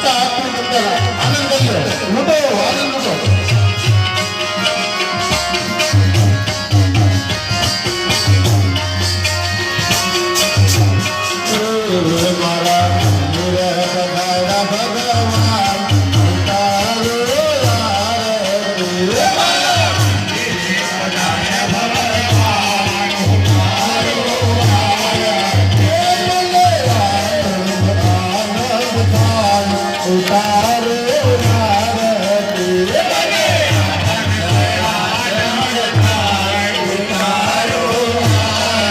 ಅಂತ ಆಗ್ತಿರ್ತಾರೆ ಆನಂದ ಊಟ ಆನಂದ Thank you. Bye.